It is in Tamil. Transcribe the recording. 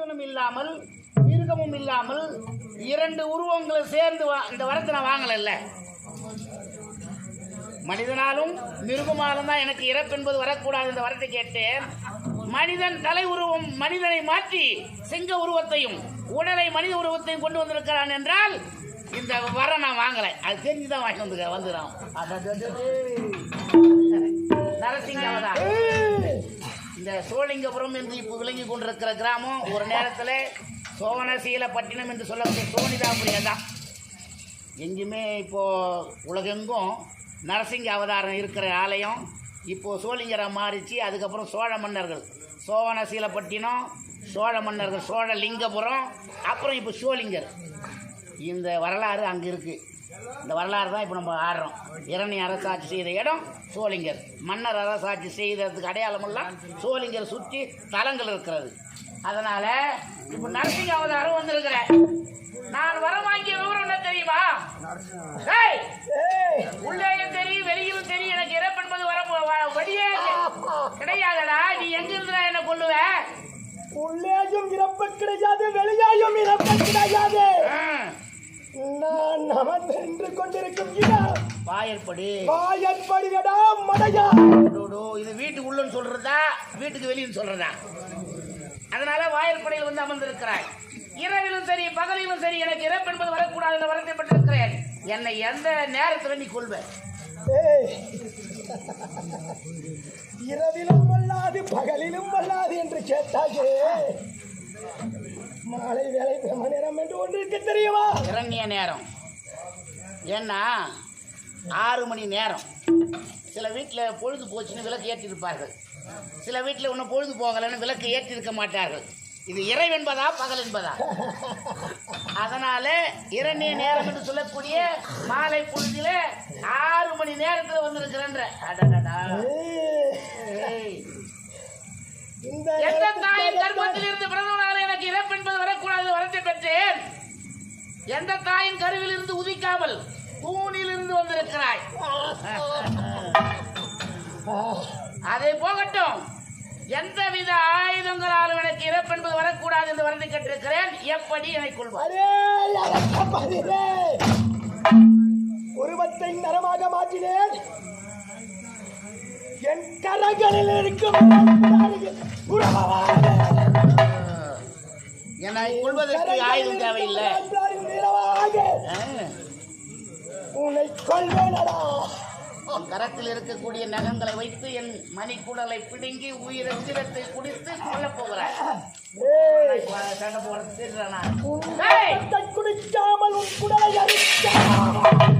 மனுஷனும் இல்லாமல் மிருகமும் இல்லாமல் இரண்டு உருவங்களை சேர்ந்து வா- இந்த வரத்தை நான் வாங்கலைல்ல. மனிதனாலும் மிருகமாலும் தான் எனக்கு இறப்பு என்பது வரக்கூடாது இந்த வரத்தை கேட்டேன். மனிதன் தலை உருவம் மனிதனை மாற்றி சிங்க உருவத்தையும் உடலை மனித உருவத்தையும் கொண்டு வந்திருக்கிறான் என்றால் இந்த வர நான் வாங்கலை. அது தெரிஞ்சுதான் வாங்கி வந்து வந்துடும் நரசிங்க அவதாரம் இந்த சோழிங்கபுரம் என்று இப்போ விளங்கி கொண்டிருக்கிற கிராமம் ஒரு நேரத்தில் சோவனசீலப்பட்டினம் என்று சொல்லக்கூடிய சோனிதாபுரியம் தான் எங்கேயுமே இப்போது உலகெங்கும் நரசிங்க அவதாரம் இருக்கிற ஆலயம். இப்போது சோழிங்கராக மாறிச்சு அதுக்கப்புறம் சோழ மன்னர்கள். சோவனசீலப்பட்டினம் சோழ மன்னர்கள் சோழ லிங்கபுரம் அப்புறம் இப்போ சோழிங்கர். இந்த வரலாறு அங்கே இருக்குது இந்த வரலாறு தான் இப்போ நம்ம ஆடுறோம். இரணி அரசாட்சி செய்த இடம் சோழிங்கர் மன்னர் அரசாட்சி செய்ததுக்கு அடையாளமெல்லாம் சோழிங்கர் சுற்றி தலங்கள் இருக்கிறது. அதனால் இப்போ நரசிங்க அவதாரம் வந்திருக்கிறேன் நான் வர வாங்கிய விவரம் என்ன தெரியுமா? உள்ளேயும் தெரியும் வெளியிலும் தெரியும் எனக்கு இறப்பென்பது வர வழியே கிடையாதடா நீ எங்க இருந்தா என்ன கொள்ளுவ உள்ளேயும் இறப்பு கிடையாது வெளியாயும் இறப்பு கிடையாது. நின்று கொண்டிருக்கும் இடம். வாயற்படி வாயற்படுகடா மடையா. டோடோ, இது வீட்டுக்கு உள்ளன்னு சொல்றதா? வீட்டுக்கு வெளியும் சொல்றதா? அதனால வாயிற்படையில் வந்து அமர்ந்திருக்கிறாய். இரவிலும் சரி பகலிலும் சரி எனக்கு இறப்பு என்பது வரக்கூடாது என்று வருத்தப்பட்டிருக்கிறேன் என்னை எந்த நேரத்தில் நீ கொள்வ ஏய். இரவிலும் வல்லாது பகலிலும் வல்லாது என்று கேட்டாயே. மாலை வேலை பிரம்ம நேரம் என்று ஒன்று இருக்கு தெரியுமா? இரண்ய நேரம். ஏன்னா ஆறு மணி நேரம். சில வீட்டில் பொழுது போச்சுன்னு விளக்கு ஏற்றிருப்பார்கள். சில வீட்டில் இன்னும் பொழுது போகலைன்னு விளக்கு ஏற்றிருக்க மாட்டார்கள். இது இரவு என்பதா பகல் என்பதா? அதனால இரண்டிய நேரம் என்று சொல்லக்கூடிய மாலை பொழுதில ஆறு மணி நேரத்தில் வந்திருக்கிறேன்ற. எந்த தாயின் கர்ப்பத்தில் இருந்து பிறந்தவனால எனக்கு இறப்பு என்பது வரக்கூடாது வரத்தை பெற்றேன். எந்த தாயின் கருவில் இருந்து உதிக்காமல் தூணில் இருந்து வந்திருக்கிறாய் அதை போகட்டும். எந்தவித ஆயுதங்களாலும் எனக்கு இறப்பு என்பது வரக்கூடாது என்று வரத்தை கேட்டிருக்கிறேன். எப்படி என்னை கொள்வார். உருவத்தை நரமாக மாற்றினேன். என் கரங்களில் இருக்கும். என்னை கொள்வதற்கு ஆயுதம் தேவையில்லை. உன்னை கொள்வேனடா கரத்தில் இருக்கக்கூடிய நகங்களை வைத்து என் மணிக்குடலை பிடுங்கி உயிரை உதிரத்தை குடித்து கொல்லப் போகிறாய். குடிக்காமல் உன் குடலை அரிக்க